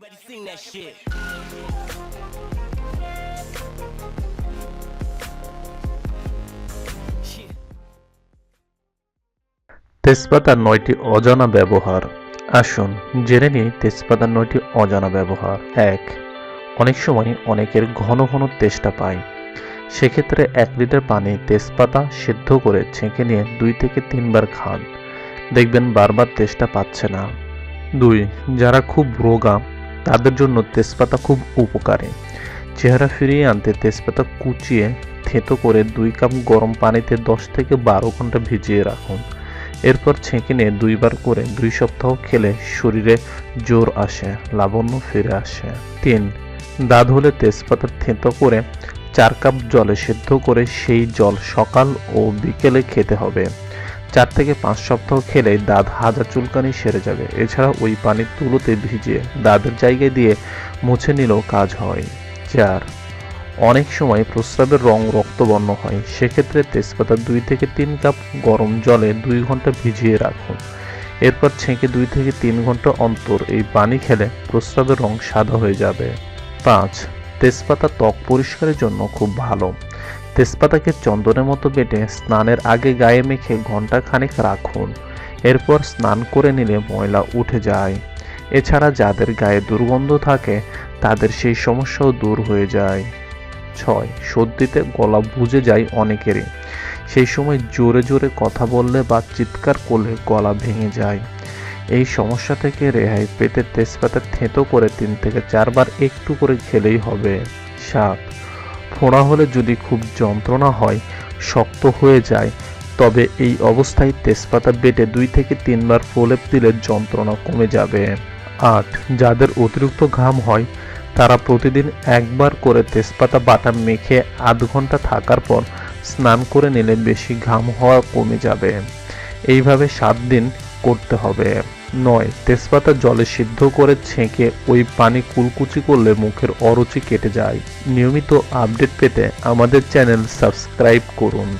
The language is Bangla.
Everybody sing that shit. Shit. তেজপাতার নয়টি অজানা ব্যবহার। আসুন জেনে নিই তেজপাতার নয়টি অজানা ব্যবহার। এক অনেক সময় অনেকের ঘন ঘন তেষ্টা পায় সেক্ষেত্রে এক লিটার পানি তেজপাতা সিদ্ধ করে ছেঁকে নিয়ে দুই থেকে তিনবার খান। দেখবেন বারবার তেষ্টা পাচ্ছে না। দুই যারা খুব রোগা তাদের জন্য তেজপাতা খুব উপকারী। চেহারা ফিরিয়ে আনতে তেজপাতা কুচিয়ে থেতো করে দুই কাপ গরম পানিতে দশ থেকে বারো ঘণ্টা ভিজিয়ে রাখুন। এরপর ছেঁকে নিয়ে দুইবার করে দুই সপ্তাহ খেলে শরীরে জোর আসে, লাবণ্য ফিরে আসে। তিন, দাঁত হলে তেজপাতা থেঁতো করে চার কাপ জলে সেদ্ধ করে সেই জল সকাল ও বিকেলে খেতে হবে। চার থেকে পাঁচ সপ্তাহ খেলে দাঁত হাজার চুলকানি সেরে যাবে। এছাড়া ওই পানির তুলোতে ভিজিয়ে দাঁতের জায়গায় দিয়ে মুছে নিলেও কাজ হয়। চার, অনেক সময় প্রস্রাবের রং রক্তবর্ণ হয়। সেক্ষেত্রে তেজপাতা দুই থেকে তিন কাপ গরম জলে দুই ঘণ্টা ভিজিয়ে রাখুন। এরপর ছেঁকে দুই থেকে তিন ঘণ্টা অন্তর এই পানি খেলে প্রস্রাবের রং সাদা হয়ে যাবে। পাঁচ, তেজপাতা ত্বক পরিষ্কারের জন্য খুব ভালো। তেজপাতাকে চন্দনের মতো বেটে স্নানের আগে গায়ে মেখে ঘণ্টা খানেক রাখুন। এরপর স্নান করে নিলে ময়লা উঠে যায়। এছাড়া যাদের গায়ে দুর্গন্ধ থাকে, তাদের সেই সমস্যাও দূর হয়ে যায়। ছয়, সর্দিতে গলা বুঝে যায় অনেকেরই। সেই সময় জোরে জোরে কথা বললে বা চিৎকার করলে গলা ভেঙে যায়। এই সমস্যা থেকে রেহাই পেতে তেজপাতা থেঁতো করে তিন থেকে চারবার একটু করে খেলেই হবে। সাত ফোড়া হলে যদি খুব যন্ত্রণা হয়, শক্ত হয়ে যায়, তবে এই অবস্থায় তেজপাতা বেটে দুই থেকে তিনবার প্রলেপ দিলে যন্ত্রণা কমে যাবে। আট, যাদের অতিরিক্ত ঘাম হয়, তারা প্রতিদিন একবার করে তেজপাতা বাটা মেখে আধ ঘণ্টা থাকার পর স্নান করে নিলে বেশি ঘাম হওয়া কমে যাবে। এইভাবে সাত দিন করতে হবে। নয়। তেজপাতা জলে সিদ্ধ করে ছেঁকে ওই পানি কুলকুচি করলে মুখের অরুচি কেটে যায়। নিয়মিত আপডেট পেতে আমাদের চ্যানেল সাবস্ক্রাইব করুন।